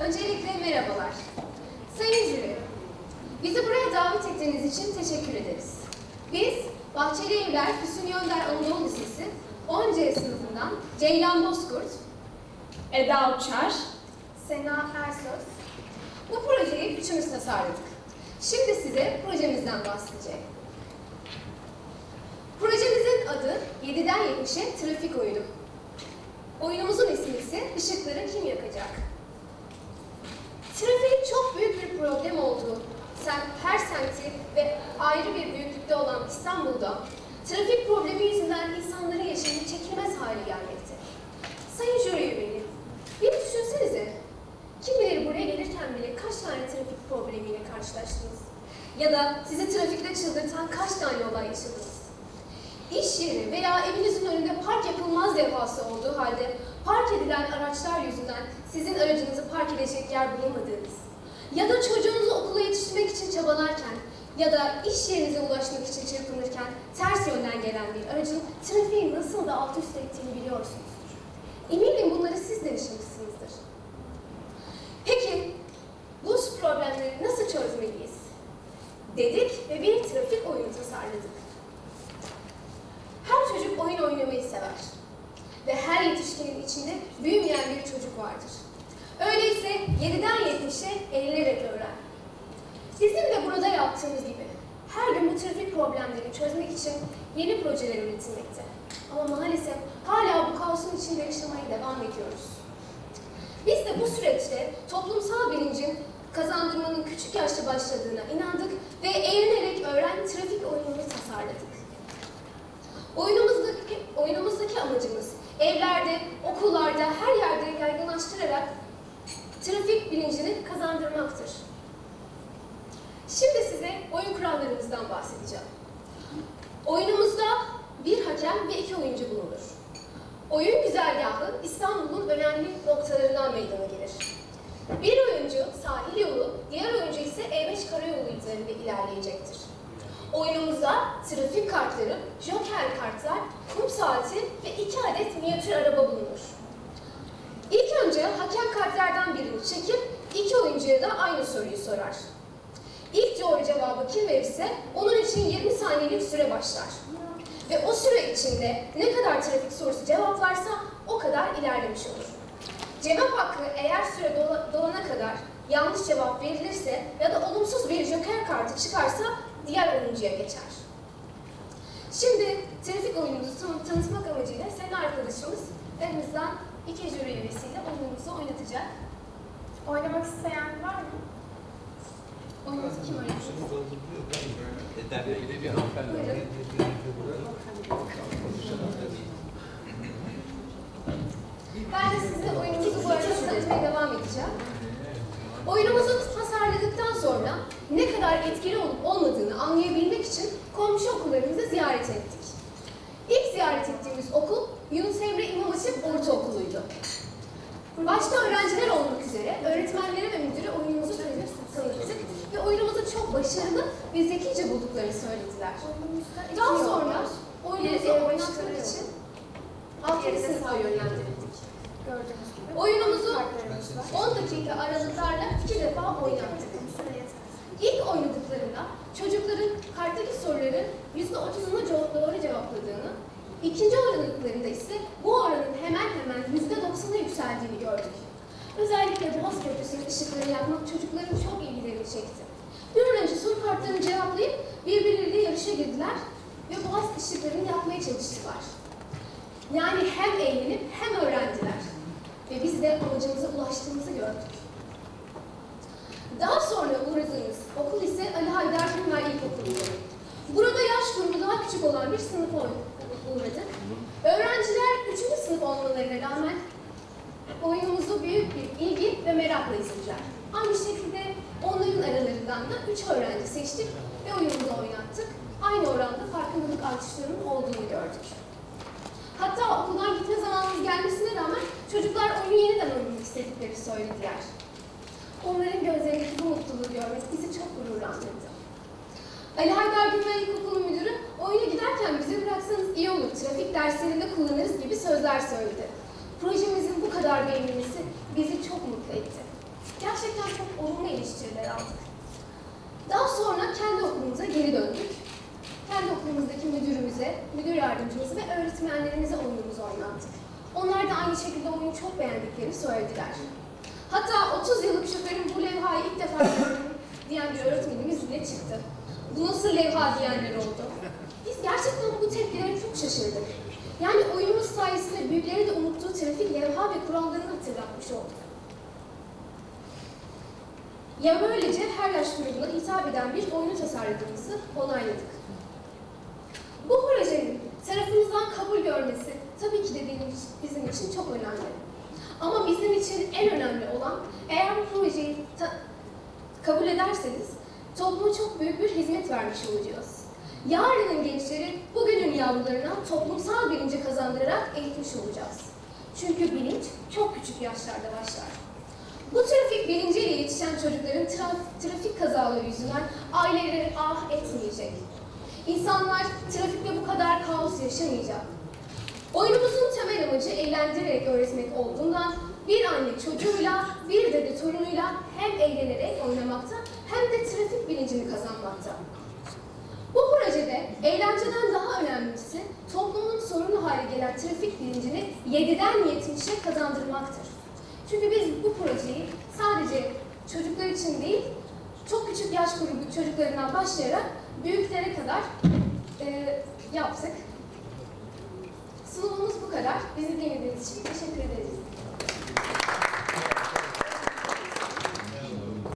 Öncelikle merhabalar. Sayın jüri, bizi buraya davet ettiğiniz için teşekkür ederiz. Biz Bahçeli Evler Füsun Yönder Anadolu Lisesi 10C sınıfından Ceylan Bozkurt, Eda Uçar, Sena Ersöz. Bu projeyi üçümüz tasarladık. Şimdi size projemizden bahsedeceğim. Projemizin adı 7'den 70'e trafik oyunu. Oyunumuzun ismi ise ışıkları kim yakacak? Trafiğin çok büyük bir problem olduğu, sen, her semti ve ayrı bir büyüklükte olan İstanbul'da trafik problemi yüzünden insanların yaşamı çekilmez hale gelmekte. Sayın jüri üyeleri, bir düşünsenize. Kim bilir buraya gelirken bile kaç tane trafik problemiyle karşılaştınız? Ya da sizi trafikte çıldırtan kaç tane olay yaşadınız? İş yeri veya evinizin önünde park yapılmaz levhası olduğu halde park edilen araçlar yüzünden sizin aracınızı park edecek yer bulamadığınız ya da çocuğunuzu okula yetiştirmek için çabalarken ya da iş yerinize ulaşmak için çırpınırken ters yönden gelen bir aracın trafiği nasıl da alt üst ettiğini biliyorsunuzdur. Eminim bunları siz de yaşamışsınızdır. Peki bu problemleri nasıl çözmeliyiz? Dedik ve bir trafik oyunu tasarladık. Her çocuk oyun oynamayı sever. Ve her yetişkinin içinde büyümeyen bir çocuk vardır. Öyleyse 7'den 70'e eğilerek öğren. Bizim de burada yaptığımız gibi her gün bu trafik problemlerini çözmek için yeni projeler üretilmekte. Ama maalesef hala bu kaosun içinde yaşamaya devam ediyoruz. Biz de bu süreçte toplumsal bilincin kazandırmanın küçük yaşta başladığına inandık ve eğlenerek öğren trafik oyununu tasarladık. Oyunumuzdaki, oyunumuzdaki amacımız evlerde, okullarda, her yerde yaygınlaştırarak trafik bilincini kazandırmaktır. Şimdi size oyun kurallarımızdan bahsedeceğim. Oyunumuzda bir hakem ve iki oyuncu bulunur. Oyun güzergahı İstanbul'un önemli noktalarından meydana gelir. Bir oyuncu sahil yolu, diğer oyuncu ise E5 karayolu üzerinde ilerleyecektir. Oyunumuzda trafik kartları, joker kartlar, kum saati ve iki adet minyatür araba bulunur. İlk önce hakem kartlardan birini çekip iki oyuncuya da aynı soruyu sorar. İlk doğru cevabı kim verirse onun için 20 saniyelik süre başlar. Ve o süre içinde ne kadar trafik sorusu cevaplarsa o kadar ilerlemiş olur. Cevap hakkı eğer süre dola- dolana kadar yanlış cevap verilirse ya da olumsuz bir joker kartı çıkarsa diğer oyuncuya geçer. Şimdi trafik oyunumuzu tan- tanıtmak amacıyla senin arkadaşımız aramızdan iki jüri üyesiyle oyunumuzu oynatacak. oynamak isteyen var mı? Oyunumuzu kim oynatacak? bir hanımefendi var. Buyurun. Ben de size oyunumuzu bu arada tanıtmaya devam edeceğim. Oyunumuzu tasarladıktan sonra ne kadar etkili olup olmadığını anlayabilmek için komşu okullarımızı ziyaret ettik. İlk ziyaret ettiğimiz okul Yunus Emre İmam Hatip Ortaokulu'ydu. Başta öğrenciler olmak üzere öğretmenlere ve müdüre oyunumuzu tanı- tanıttık ve oyunumuzu çok başarılı ve zekice bulduklarını söylediler. Daha sonra oyunumuzu oynatmak için altıncı sınıfa yönlendirildik. Gördüğünüz gibi. Oyunumuzu Kartlarımız var. 10 dakika aralıklarla iki defa oynattık. İlk oynadıklarında çocukların karttaki soruların %30'unu co- doğru cevapladığını, ikinci oynadıklarında ise bu oranın hemen hemen %90'a yükseldiğini gördük. Özellikle Boğaz Köprüsü'nün ışıkları yakmak çocukların çok ilgilerini çekti. Bir an önce soru kartlarını cevaplayıp birbirleriyle yarışa girdiler ve Boğaz ışıklarını yakmaya çalıştılar. Yani hem eğlenip hem öğrendiler. Ve biz de amacımıza ulaştığımızı gördük. Daha sonra uğradığımız okul ise Ali Haydar Günver İlkokulu'ydu. Burada yaş grubu daha küçük olan bir sınıfa uğradık. Öğrenciler 3. sınıf olmalarına rağmen oyunumuzu büyük bir ilgi ve merakla izlediler. Aynı şekilde onların aralarından da 3 öğrenci seçtik ve oyunumuzu oynattık. Aynı oranda farkındalık artışlarının olduğunu gördük. Hatta okuldan gitme zamanımız gelmesine rağmen çocuklar oyunu yeniden oynamak istedikleri söylediler. Onların gözlerindeki bu mutluluğu görmek bizi çok gururlandırdı. Ali Haydar Gülmen İlkokulu Müdürü oyuna giderken bizi bıraksanız iyi olur, trafik derslerinde kullanırız gibi sözler söyledi. Projemizin bu kadar beğenilmesi bizi çok mutlu etti. gerçekten çok olumlu eleştiriler aldık. Daha sonra kendi okulumuza geri döndük. Kendi okulumuzdaki müdürümüze, müdür yardımcımıza ve öğretmenlerimize oyunumuzu oynattık. Onlar da aynı şekilde oyunu çok beğendiklerini söylediler. Hatta 30 yıllık şoförün bu levhayı ilk defa gördüm diyen bir öğretmenimiz bile çıktı. Bu nasıl levha diyenler oldu. Biz gerçekten bu tepkilere çok şaşırdık. Yani oyunumuz sayesinde büyükleri de unuttuğu trafik levha ve kurallarını hatırlatmış olduk. Ya böylece her yaş grubuna hitap eden bir oyunu tasarladığımızı onayladık. Bu projenin tarafımızdan kabul görmesi tabii ki de bizim için çok önemli. İçin en önemli olan eğer bu projeyi kabul ederseniz topluma çok büyük bir hizmet vermiş olacağız. Yarının gençleri bugünün yavrularına toplumsal bilinci kazandırarak eğitmiş olacağız. Çünkü bilinç çok küçük yaşlarda başlar. Bu trafik bilinciyle yetişen çocukların traf- trafik kazaları yüzünden aileleri ah etmeyecek. İnsanlar trafikte bu kadar kaos yaşamayacak. Oyunumuzun temel amacı eğlendirerek öğretmek olduğundan bir anne çocuğuyla, bir dede torunuyla hem eğlenerek oynamakta hem de trafik bilincini kazanmakta. Bu projede eğlenceden daha önemlisi toplumun sorunu hale gelen trafik bilincini 7'den 70'e kazandırmaktır. Çünkü biz bu projeyi sadece çocuklar için değil, çok küçük yaş grubu çocuklarından başlayarak büyüklere kadar e, yaptık. Sunumumuz bu kadar. Bizi dinlediğiniz için teşekkür ederiz.